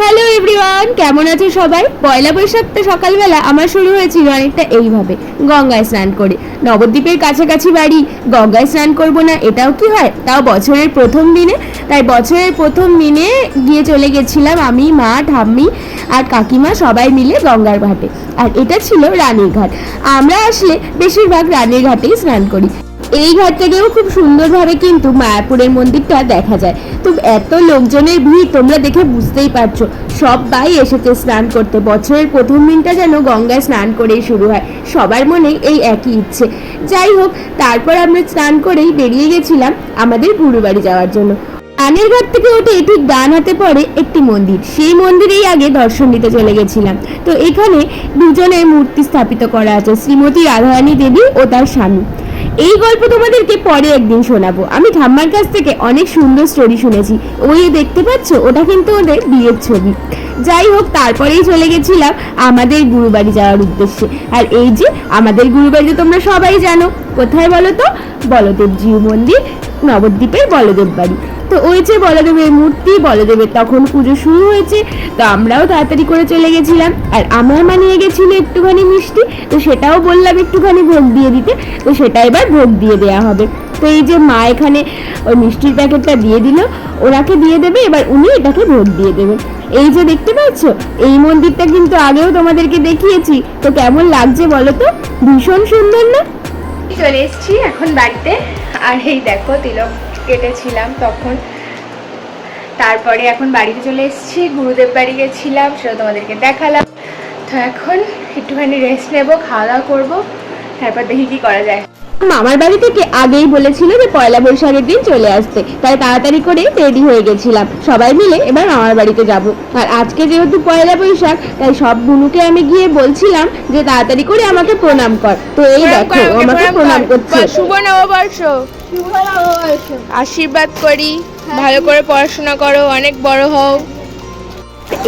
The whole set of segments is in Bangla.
হ্যালো এভরিওয়ান কেমন আছো সবাই? পয়লা বৈশাখ তো সকালবেলা আমার শুরু হয়েছিল অনেকটা এইভাবে, গঙ্গায় স্নান করে। নবদ্বীপের কাছাকাছি বাড়ি, গঙ্গায় স্নান করব না, এটাও কি হয়? তাও বছরের প্রথম দিনে। তাই বছরের প্রথম দিনে গিয়ে চলে গেছিলাম আমি, মা, ঠাম্মি আর কাকিমা সবাই মিলে গঙ্গার ঘাটে। আর এটা ছিল রানীর ঘাট। আমরা আসলে বেশিরভাগ রানীর ঘাটেই স্নান করি। এই ঘাট থেকেও খুব সুন্দরভাবে কিন্তু মায়াপুরের মন্দিরটা দেখা যায়। তো এত লোকজনের ভিড় তোমরা দেখে বুঝতেই পারছ। সবাই এসেছে স্নান করতে। বছরের প্রথম দিনটা যেন গঙ্গায় স্নান করেই শুরু হয়। সবার মনে এই একই ইচ্ছে। যাই হোক, তারপর আমরা স্নান করেই বেরিয়ে গেছিলাম আমাদের গুরু বাড়ি যাওয়ার জন্য। আনের ঘাট থেকে ওঠে ঠিক ডান হাতে পড়ে একটি মন্দির। সেই মন্দিরেই আগে দর্শন দিতে চলে গেছিলাম। তো এখানে দুজনের মূর্তি স্থাপিত করা আছে, শ্রীমতী রাধারানী দেবী ও তার স্বামী। এই গল্প তোমাদেরকে পরে একদিন শোনাবো। আমি ঠাম্মার কাছ থেকে অনেক সুন্দর স্টোরি শুনেছি। ওই দেখতে পাচ্ছ, ওটা কিন্তু ওদের বিয়ের ছবি। যাই হোক, তারপরেই চলে গেছিলাম আমাদের গুরুবাড়ি যাওয়ার উদ্দেশ্যে। আর এই যে আমাদের গুরুবাড়ি তো তোমরা সবাই জানো, কোথায় বলো তো বলদেব জিউ মন্দির, নবদ্বীপের বলদেব বাড়ি। তো ওই যে বলদেবের মূর্তি বলদেবের তখন পুজো শুরু হয়েছে, তো আমরাও তাড়াতাড়ি করে চলে গেছিলাম। আর আমার মা নিয়ে গেছিল একটুখানি মিষ্টি, তো সেটাও বললাম একটুখানি ভোগ দিয়ে দিতে, তো সেটা এবার ভোগ দিয়ে দেওয়া হবে। তো এই যে মা এখানে ওই মিষ্টির প্যাকেটটা দিয়ে দিল, ওনাকে দিয়ে দেবে, এবার উনি এটাকে ভোগ দিয়ে দেবেন এই যে দেখতে পাচ্ছ, এই মন্দিরটা কিন্তু আগেও তোমাদেরকে দেখিয়েছি, তো কেমন লাগছে বলো তো? ভীষণ সুন্দর না? চলে এসেছি এখন বাড়িতে, আর এই দেখো তিলক। কেটেছিলাম তখন। তারপরে এখন বাড়িতে চলে এসেছি, গুরুদেব বাড়ি গেছিলাম, সেটা তোমাদেরকে দেখালাম। তো এখন একটুখানি রেস্ট নেব, খাওয়া দাওয়া করব, তারপর দেখি কী করা যায়। মামার বাড়ি থেকে আগেই বলেছিল যে পয়লা বৈশাখের দিন চলে আসতে। তাই তাড়াতাড়ি করে রেডি হয়ে গেছিলাম। সবাই মিলে এবার মামার বাড়িতে যাব। আর আজকে যেহেতু পয়লা বৈশাখ তাই সব বুনুকে আমি গিয়ে বলছিলাম যে তাড়াতাড়ি করে আমাকে প্রণাম কর। তো এই দেখো আমাকে প্রণাম করছে। শুভ নববর্ষ। আশীর্বাদ করি। ভালো করে পড়াশোনা করো অনেক বড় হও।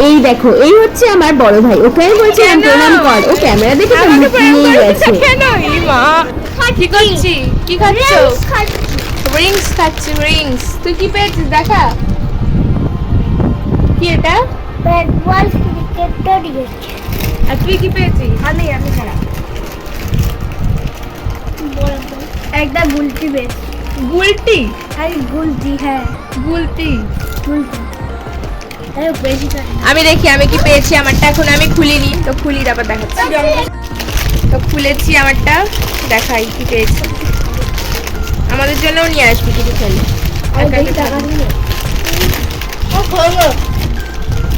এই দেখো এই হচ্ছে আমার বড় ভাই। ওকে আমি বলছিলাম প্রণাম কর। ও ক্যামেরা দেখে তো মুখিয়েই করছ গেছে। কেন? এই মা। কি করছি? কি খাচ্ছ? রিংস খাচ্ছি। রিংস তুই কি পেয়েছিস? দেখা। কি এটা? ব্যাট বল ক্রিকেটটা দিয়েছে। আর তুই কি পেয়েছিস? আমি আমি খারাপ। একটা গুলটি বেশ গুলটি? আরে গুলটি হ্যাঁ। গুলটি। গুলটি। আমি দেখি আমি কি পেয়েছি আমারটা এখন আমি খুলিনি তো খুলি তারপর দেখাচ্ছি। তো খুলেছি আমারটা। দেখাই কি পেয়েছি। আমাদের জন্যও নিয়ে আসবি কিছু খেলে।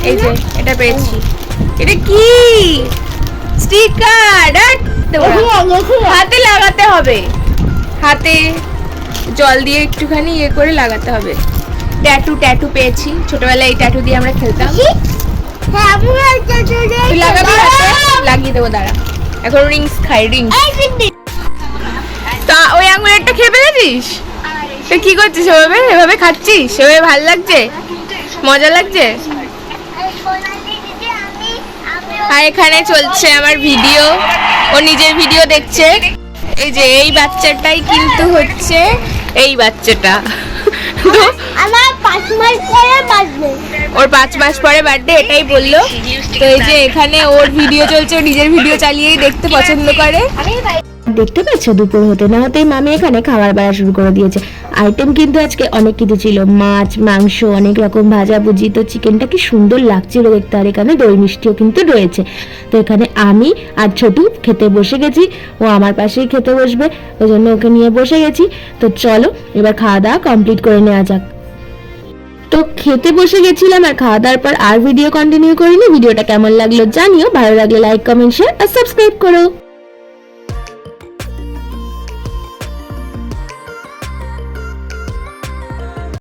এই যে এটা পেয়েছি। এটা কি? স্টিকার। হাতে লাগাতে হবে। হাতে জল দিয়ে একটুখানি ইয়ে করে লাগাতে হবে। ট্যাটু ট্যাটু পেয়েছি। ছোটবেলায় এই ট্যাটু দিয়ে আমরা খেলতাম। হ্যাঁ লাগিয়ে দেবো দাঁড়া। এখন রিংস খাই রিংস তা ওই আঙুলেরটা খেয়ে ফেলেছিস? তুই কি করছিস ওভাবে? এভাবে খাচ্ছিস? এভাবে ভালো লাগছে? মজা লাগছে? আর এখানে চলছে আমার ভিডিও ও নিজের ভিডিও দেখছে। এই যে এই বাচ্চাটাই কিন্তু হচ্ছে এই বাচ্চাটা। তো আমার পাঁচ মাস পরে বাজবে। ওর পাঁচ মাস পরে বার্থডে এটাই বলল। তো এই যে এখানে ওর ভিডিও চলছে ও নিজের ভিডিও চালিয়েই দেখতে পছন্দ করে। দেখতে পাচ্ছ? দুপুর হতে না হতেই মামি এখানে খাবার বেড়া শুরু করে দিয়েছে। আইটেম কিন্তু আজকে অনেক কিছু ছিল। মাছ, মাংস, অনেক রকম ভাজা ভুজি। তো চিকেনটা কি সুন্দর লাগছিল দেখতে। আর এখানে দই মিষ্টিও কিন্তু রয়েছে। তো এখানে আমি আর ছোটু খেতে বসে গেছি। ও আমার পাশেই খেতে বসবে। ওই জন্য ওকে নিয়ে বসে গেছি। তো চলো, এবার খাওয়া দাওয়া কমপ্লিট করে নেওয়া যাক। তো খেতে বসে গেছিলাম আর খাওয়া দাওয়ার পর আর ভিডিও কন্টিনিউ করিনি। ভিডিওটা কেমন লাগল জানিও। ভালো লাগলে লাইক কমেন্ট শেয়ার আর সাবস্ক্রাইব করো।